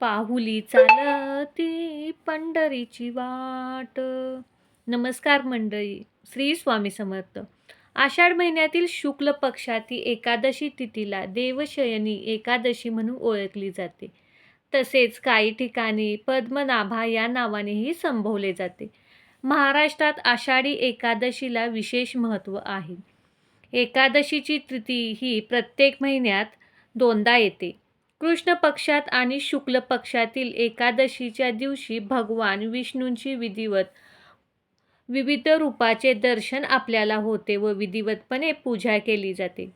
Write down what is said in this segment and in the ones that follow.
पाहुली चालती पंढरीची वाट. नमस्कार मंडळी श्री स्वामी समर्थ. आषाढ महिन्यातील शुक्ल पक्षातील एकादशी तिथीला देवशयनी एकादशी म्हणून ओळखली जाते. तसेच काही ठिकाणी पद्मनाभा या नावानेही संभवले जाते. महाराष्ट्रात आषाढी एकादशीला विशेष महत्त्व आहे. एकादशीची तिथी ही प्रत्येक महिन्यात दोनदा येते. कृष्ण पक्षात आणि शुक्ल पक्षातील एकादशीच्या दिवशी भगवान विष्णूंची विधिवत विविध रूपाचे दर्शन आपल्याला होते व विधिवतपणे पूजा केली जाते.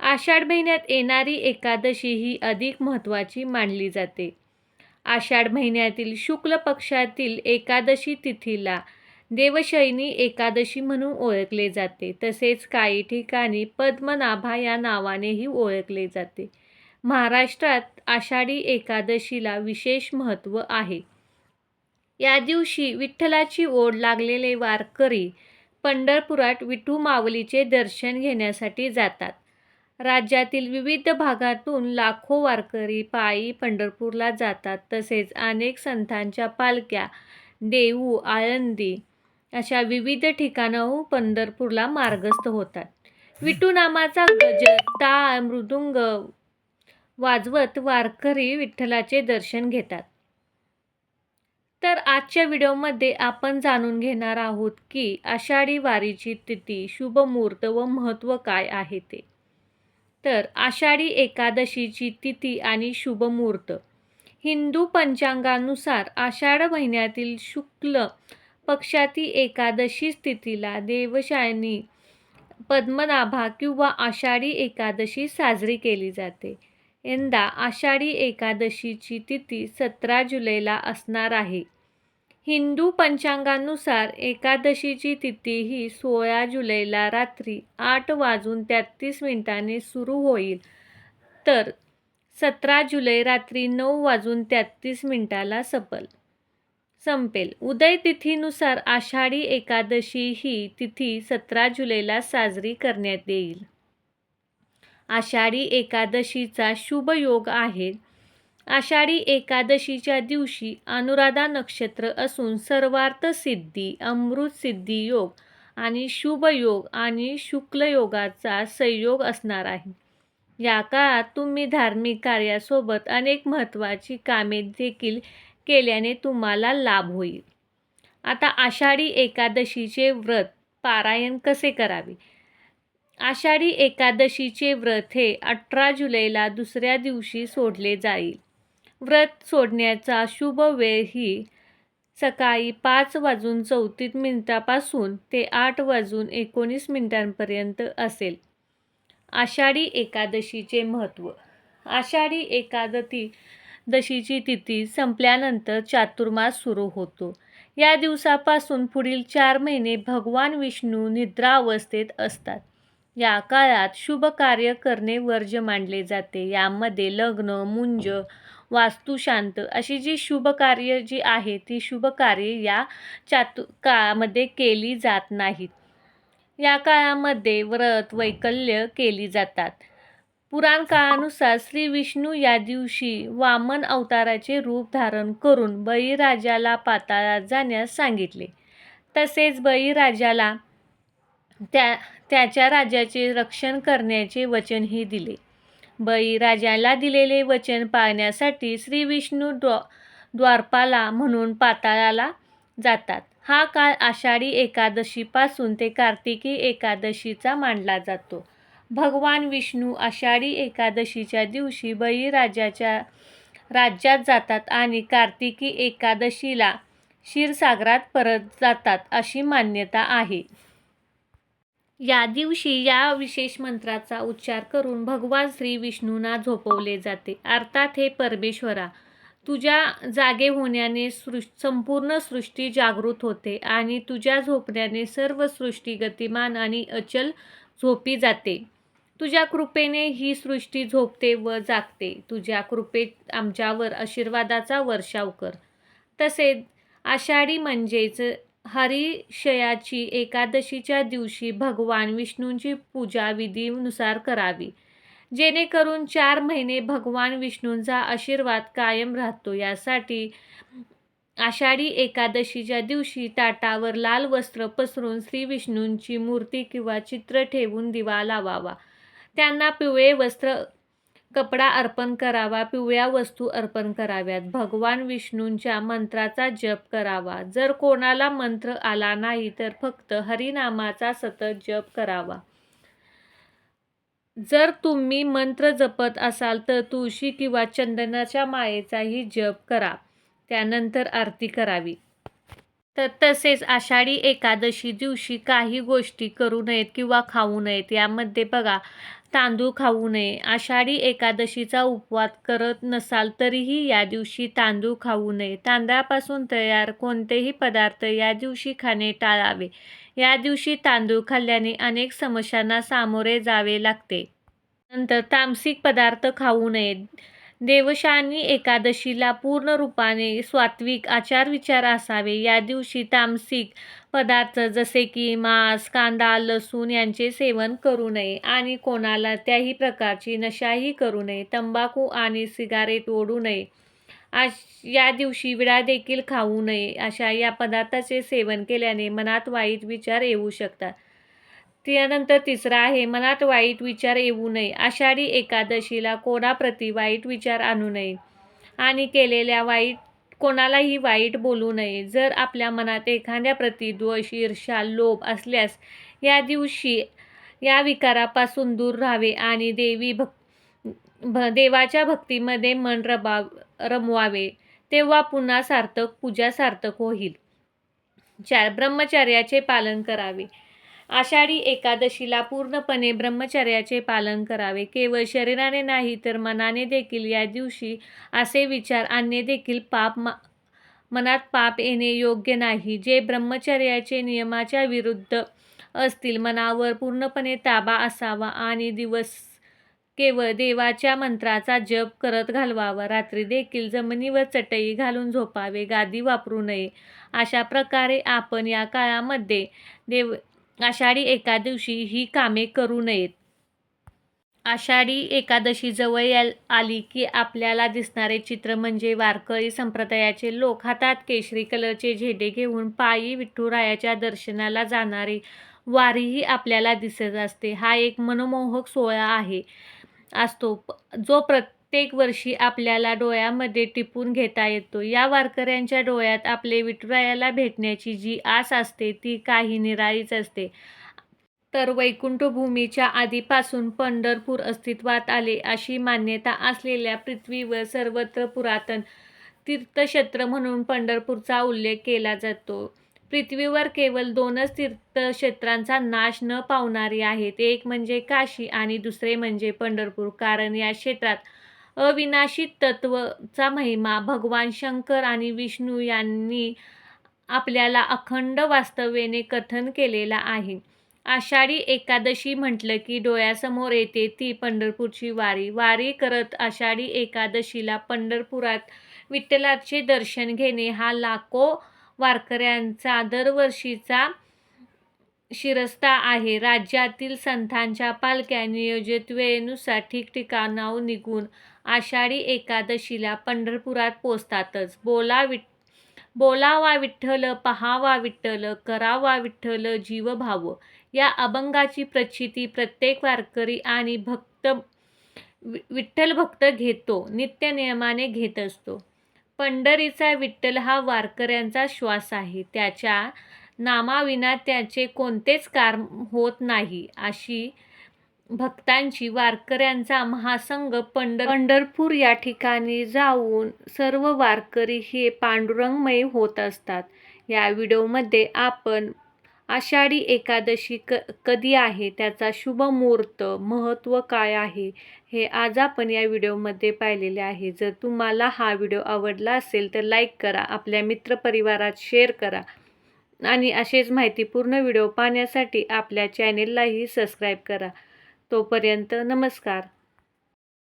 आषाढ महिन्यात येणारी एकादशी ही अधिक महत्त्वाची मानली जाते. आषाढ महिन्यातील शुक्ल पक्षातील एकादशी तिथीला देवशैनी एकादशी म्हणून ओळखले जाते. तसेच काही ठिकाणी पद्मनाभा या नावानेही ओळखले जाते. महाराष्ट्रात आषाढी एकादशीला विशेष महत्त्व आहे. या दिवशी विठ्ठलाची ओढ लागलेले वारकरी पंढरपुरात विठू माऊलीचे दर्शन घेण्यासाठी जातात. राज्यातील विविध भागातून लाखो वारकरी पायी पंढरपूरला जातात. तसेच अनेक संतांच्या पालख्या देऊ आळंदी अशा विविध ठिकाणाहून पंढरपूरला मार्गस्थ होतात. विठू नामाचा गजर टाळ मृदुंग वाजवत वारकरी विठ्ठलाचे दर्शन घेतात. तर आजच्या व्हिडिओमध्ये आपण जाणून घेणार आहोत की आषाढी वारीची तिथी शुभ मुहूर्त व महत्त्व काय आहे ते. तर आषाढी एकादशीची तिथी आणि शुभ मुहूर्त. हिंदू पंचांगानुसार आषाढ महिन्यातील शुक्ल पक्षातील एकादशी स्थितीला देवशायनी पद्मनाभा किंवा आषाढी एकादशी साजरी केली जाते. यंदा आषाढी एकादशीची तिथी सतरा जुलैला असणार आहे. हिंदू पंचांगानुसार एकादशीची तिथी ही सोळा जुलैला रात्री आठ वाजून तेहतीस मिनिटांनी सुरू होईल. तर सतरा जुलै रात्री नऊ वाजून तेहतीस मिनिटाला सपल. संपेल. उदय तिथीनुसार आषाढी एकादशी ही तिथी सतरा जुलैला साजरी करण्यात येईल. आषाढी एकादशीचा शुभ योग आहे. आषाढी एकादशीच्या दिवशी अनुराधा नक्षत्र असून सर्वार्थ सिद्धी अमृत सिद्धी योग आणि शुभ योग आणि शुक्ल योगाचा संयोग असणार आहे. या काळात तुम्ही धार्मिक कार्यासोबत अनेक महत्त्वाची कामे देखील केल्याने तुम्हाला लाभ होईल. आता आषाढी एकादशीचे व्रत पारायण कसे करावे? आषाढी एकादशीचे व्रत हे अठरा जुलैला दुसऱ्या दिवशी सोडले जाईल. व्रत सोडण्याचा शुभ वेळ ही सकाळी पाच वाजून चौतीस मिनिटापासून ते आठ वाजून एकोणीस मिनिटांपर्यंत असेल. आषाढी एकादशीचे महत्त्व. आषाढी एकादशी दशीची तिथी संपल्यानंतर चातुर्मास सुरू होतो. या दिवसापासून पुढील चार महिने भगवान विष्णू निद्रा अवस्थेत असतात. या काळात शुभ कार्य करणे वर्ज मानले जाते. यामध्ये लग्न मुंज वास्तुशांत अशी जी शुभ कार्य जी आहे ती शुभ कार्य या चातु काळामध्ये केली जात नाहीत. या काळामध्ये व्रत वैकल्य केली जातात. पुराण काळानुसार श्री विष्णू या दिवशी वामन अवताराचे रूप धारण करून बळीराजाला पाताळात जाण्यास सांगितले. तसेच बळीराजाला त्या त्याच्या राज्याचे रक्षण करण्याचे वचनही दिले. बळीराजाला दिलेले वचन पाळण्यासाठी श्री विष्णू द्वा द्वारपाला म्हणून पाताळाला जातात. हा काळ आषाढी एकादशीपासून ते कार्तिकी एकादशीचा मानला जातो. भगवान विष्णू आषाढी एकादशीच्या दिवशी बळीराजाच्या राज्यात जातात आणि कार्तिकी एकादशीला क्षीरसागरात परत जातात अशी मान्यता आहे. या दिवशी या विशेष मंत्राचा उच्चार करून भगवान श्री विष्णूंना झोपवले जाते. अर्थात हे परमेश्वरा तुझ्या जागे होण्याने सृ संपूर्ण सृष्टी जागृत होते आणि तुझ्या झोपण्याने सर्व सृष्टी गतिमान आणि अचल झोपी जाते. तुझ्या कृपेने ही सृष्टी झोपते व जागते. तुझ्या कृपेत आमच्यावर आशीर्वादाचा वर्षाव कर. तसेच आषाढी म्हणजेच हरिशयाची एकादशीच्या दिवशी भगवान विष्णूंची पूजा विधीनुसार करावी. जेणेकरून चार महिने भगवान विष्णूंचा आशीर्वाद कायम राहतो. यासाठी आषाढी एकादशीच्या दिवशी ताटावर लाल वस्त्र पसरून श्री विष्णूंची मूर्ती किंवा चित्र ठेवून दिवा लावावा. त्यांना पिवळे वस्त्र कपडा अर्पण करावा पिवळ्या वस्तू अर्पण कराव्यात. भगवान विष्णूंच्या मंत्राचा जप करावा. जर कोणाला मंत्र आला नाही तर फक्त हरिनामाचा सतत जप करावा. जर तुम्ही मंत्र जपत असाल तर तुळशी किंवा चंदनाच्या मायेचाही जप करा. त्यानंतर आरती करावी. तर तसेच आषाढी एकादशी दिवशी काही गोष्टी करू नयेत किंवा खाऊ नयेत यामध्ये बघा तांदूळ खाऊ नये. आषाढी एकादशीचा उपवास करत नसाल तरीही या दिवशी तांदूळ खाऊ नये. तांदळापासून तयार कोणतेही पदार्थ या दिवशी खाणे टाळावे. या दिवशी तांदूळ खाल्ल्याने अनेक समस्यांना सामोरे जावे लागते. नंतर तामसिक पदार्थ खाऊ नये. देवशानी एकादशीला पूर्ण रूपाने सात्विक आचारविचार असावे. या दिवशी तामसिक पदार्थ जसे की मांस कांदा लसूण यांचे सेवन करू नये आणि कोणाला त्याही प्रकारची नशाही करू नये तंबाखू आणि सिगारेट ओढू नये. आज या दिवशी विडा देखील खाऊ नये अशा या पदार्थाचे सेवन केल्याने मनात वाईट विचार येऊ शकतात. त्यानंतर तिसरा आहे मनात वाईट विचार येऊ नये. आषाढी एकादशीला कोणाप्रती वाईट विचार आणू नये? आणि केलेल्या वाईट कोणालाही वाईट बोलू नये. जर आपल्या मनात एखाद्याप्रती द्वेष ईर्ष्या लोभ असल्यास या दिवशी या विकारापासून दूर राहावे आणि देवी भक् भ देवाच्या भक्तीमध्ये मन रबा रमवावे. तेव्हा पुन्हा सार्थक पूजा सार्थक होईल. चार ब्रह्मचर्याचे पालन करावे. आषाढी एकादशीला पूर्णपणे ब्रह्मचर्याचे पालन करावे. केवळ शरीराने नाही तर मनाने देखील या दिवशी असे विचार आणणे देखील पाप मा मनात पाप येणे योग्य नाही. जे ब्रह्मचर्याचे नियमाच्या विरुद्ध असतील मनावर पूर्णपणे ताबा असावा आणि दिवस केवळ देवाच्या मंत्राचा जप करत घालवावा. रात्री देखील जमिनीवर चटई घालून झोपावे गादी वापरू नये. अशा प्रकारे आपण या काळामध्ये देव आषाढी एका दिवशी ही कामे करू नयेत. आषाढी एकादशी जवळ या आली की आपल्याला दिसणारे चित्र म्हणजे वारकरी संप्रदायाचे लोक हातात केशरी कलरचे झेंडे घेऊन पायी विठ्ठुरायाच्या दर्शनाला जाणारे वारीही आपल्याला दिसत असते. हा एक मनमोहक सोहळा आहे असतो. जो प्रत्येक वर्षी आपल्याला डोळ्यामध्ये टिपून घेता येतो. या वारकऱ्यांच्या डोळ्यात आपले विठुरायाला भेटण्याची जी आस असते ती काही निराळीच असते. तर वैकुंठभूमीच्या आधीपासून पंढरपूर अस्तित्वात आले अशी मान्यता असलेल्या पृथ्वीवर सर्वत्र पुरातन तीर्थक्षेत्र म्हणून पंढरपूरचा उल्लेख केला जातो. पृथ्वीवर केवळ दोनच तीर्थक्षेत्रांचा नाश न पावणारी आहेत. एक म्हणजे काशी आणि दुसरे म्हणजे पंढरपूर. कारण या क्षेत्रात अविनाशी तत्वचा महिमा. भगवान शंकर आणि विष्णू यांनी आपल्याला अखंड वास्तव्याने कथन केलेला आहे. आषाढी एकादशी म्हटलं की डोळ्यासमोर येते ती पंढरपूरची वारी. वारी करत आषाढी एकादशीला पंढरपुरात विठ्ठलाचे दर्शन घेणे हा लाखो वारकऱ्यांचा दरवर्षीचा शिरस्ता आहे. राज्यातील संतांच्या पालख्या नियोजित वेळेनुसार ठिकठिकाणाहून निघून आषाढी एकादशीला पंढरपुरात पोचतातच बोला विठ बोलावा विठ्ठल पहावा विठ्ठल करावा विठ्ठल जीव भाव. या अभंगाची प्रचिती प्रत्येक वारकरी आणि भक्त विठ्ठल भक्त घेतो नित्य नियमाने घेत असतो. पंढरीचा विठ्ठल हा वारकऱ्यांचा श्वास आहे. त्याच्या नामाविना त्याचे कोणतेच काम होत नाही अशी भक्तांची वारकऱ्यांचा महासंघ पंढर पंढरपूर या ठिकाणी जाऊन सर्व वारकरी हे पांडुरंगमय होत असतात. या व्हिडिओमध्ये आपण आषाढी एकादशी क कधी आहे त्याचा शुभ मुहूर्त महत्त्व काय आहे हे आज आपण या व्हिडिओमध्ये पाहिलेले आहे. जर तुम्हाला हा व्हिडिओ आवडला असेल तर लाईक करा आपल्या मित्रपरिवारात शेअर करा. आणि असेच माहितीपूर्ण व्हिडिओ पाहण्यासाठी आपल्या चॅनेललाही सबस्क्राईब करा. तोपर्यंत नमस्कार.